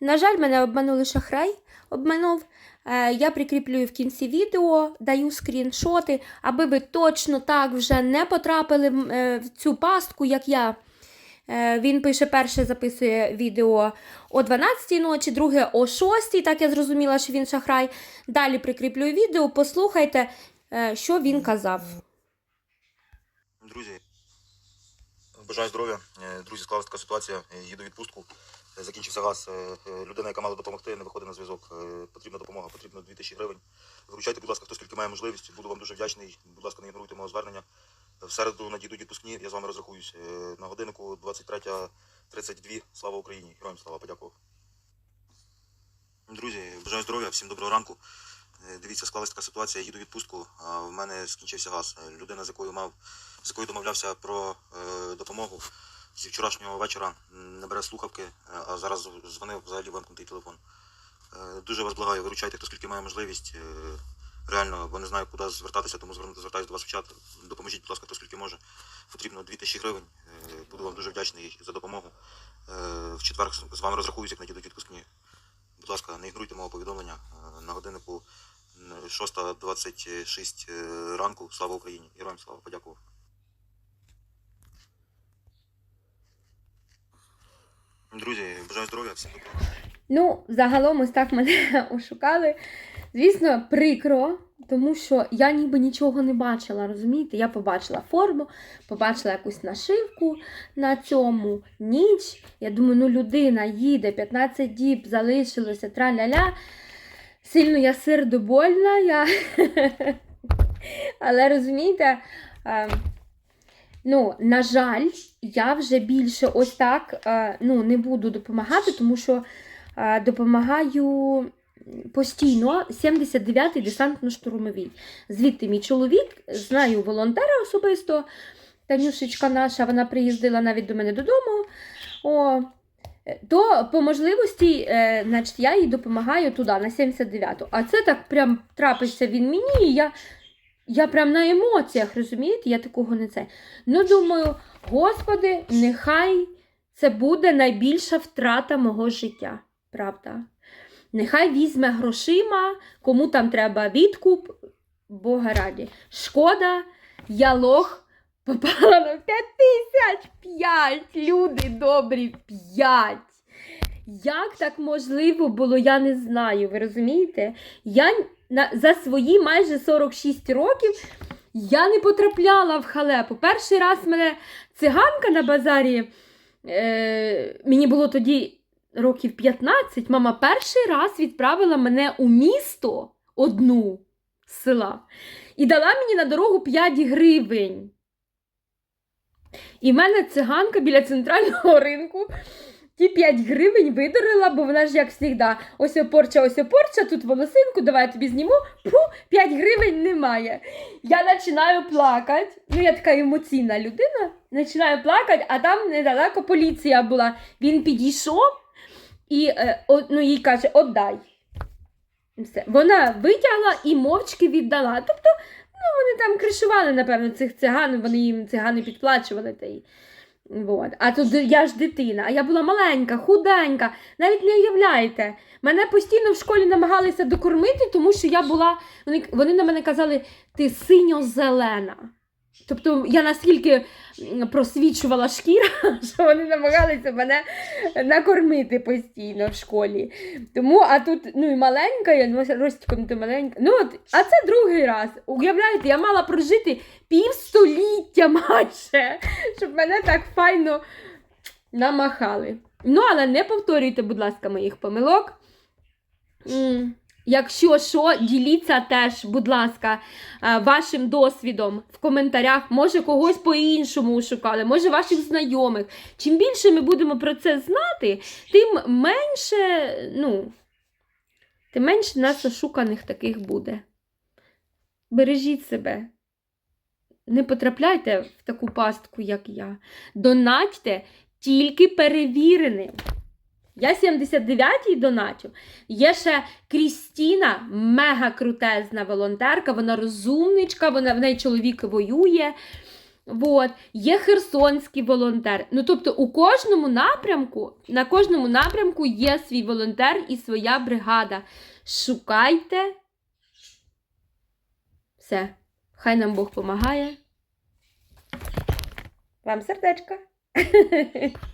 На жаль, мене обманули шахрай, обманув. Е, Я прикріплюю в кінці відео, даю скріншоти, аби ви точно так вже не потрапили в е, цю пастку, як я. Е, Він пише, перше записує відео о 12-й ночі, друге о 6, так я зрозуміла, що він шахрай. Далі прикріплюю відео, послухайте, що він казав. Друзі, бажаю здоров'я. Друзі, склалася така ситуація. Їду відпустку. Закінчився газ. Е, е, Людина, яка мала допомогти, не виходить на зв'язок. Е, Потрібна допомога, потрібно 2000 гривень. Виручайте, будь ласка, хто скільки має можливість. Буду вам дуже вдячний. Будь ласка, не ігноруйте мого звернення. В середу надійдуть відпускні, я з вами розрахуюсь. На годиннику 23.32. Слава Україні! Героям слава, подякував. Друзі, бажаю здоров'я, всім доброго ранку. Дивіться, склалася така ситуація, я їду відпустку, а в мене скінчився газ. Людина, з якою мав, з якою домовлявся про е, допомогу зі вчорашнього вечора, не бере слухавки, е, а зараз дзвонив взагалі вимкнутий телефон. Е, Дуже вас благаю, виручайте, хто скільки має можливість. Е, Реально, бо не знаю, куди звертатися, тому звертаюся до вас в чат. Допоможіть, будь ласка, хто скільки може. Потрібно 2000 гривень. Буду вам дуже вдячний за допомогу. В четвер з вами розрахуюсь, як надійдуть відпускні. Будь ласка, не ігноруйте мого повідомлення на годиннику 6.26 е, ранку. Слава Україні! Героям слава, подякував. Друзі, бажаю здоров'я, всім доброго. Ну, загалом ось так мене ошукали. Звісно, прикро, тому що я ніби нічого не бачила, розумієте? Я побачила форму, побачила якусь нашивку на цьому ніч. Я думаю, ну людина їде, 15 діб залишилося, траля-ля. Сильно я сердобольна, я... але розумієте, е, ну, на жаль, я вже більше ось так е, ну, не буду допомагати, тому що е, допомагаю постійно 79-й десантно-штурмовій. Звідти мій чоловік, знаю волонтера особисто. Танюшечка наша, вона приїздила навіть до мене додому. О, то по можливості, е, значить, я їй допомагаю туди, на 79-ту. А це так прям трапився він мені, і я, я прям на емоціях, розумієте? Я такого не це. Ну, думаю, Господи, нехай це буде найбільша втрата мого життя. Правда? Нехай візьме грошима, кому там треба відкуп, Бога раді. Шкода, я лох попала на 5 тисяч п'ять. Люди добрі, п'ять. Як так можливо було, я не знаю. Ви розумієте? Я на, за свої майже 46 років я не потрапляла в халепу. Перший раз мене циганка на базарі, е, мені було тоді років 15, мама перший раз відправила мене у місто одну з села і дала мені на дорогу 5 гривень. І в мене циганка біля центрального ринку ті 5 гривень видурила, бо вона ж як завжди, ось опорча, ось опорча, тут волосинку, давай я тобі зніму, пу, 5 гривень немає. Я починаю плакати. Ну, я така емоційна людина, починаю плакати, а там недалеко поліція була. Він підійшов і е, ну, їй каже, отдай. Все. Вона витягла і мовчки віддала. Тобто, ну, вони там кришували, напевно, цих циган, вони їм цигани підплачували. Та й... Вот. А тут я ж дитина, а я була маленька, худенька, навіть не уявляєте. Мене постійно в школі намагалися докормити, тому що я була. Вони, вони на мене казали, ти синьо-зелена. Тобто я настільки просвічувала шкіра, що вони намагалися мене накормити постійно в школі. Тому, а тут ну і маленька, я ну, то маленька. Ну от, а це другий раз. Уявляєте, я мала прожити півстоліття майже, щоб мене так файно намахали. Ну, але не повторюйте, будь ласка, моїх помилок. Якщо що, діліться теж, будь ласка, е, вашим досвідом в коментарях. Може, когось по-іншому шукали, може ваших знайомих. Чим більше ми будемо про це знати, тим менше, ну, тим менше нас ошуканих таких буде. Бережіть себе. Не потрапляйте в таку пастку, як я. Донатьте тільки перевіреним. Я 79-й доначу. Є ще Крістіна, мега крутезна волонтерка, вона розумничка, вона в неї чоловік воює. Вот. Є херсонський волонтер. Ну, тобто, у кожному напрямку, на кожному напрямку є свій волонтер і своя бригада. Шукайте. Все. Хай нам Бог помагає. Вам сердечко.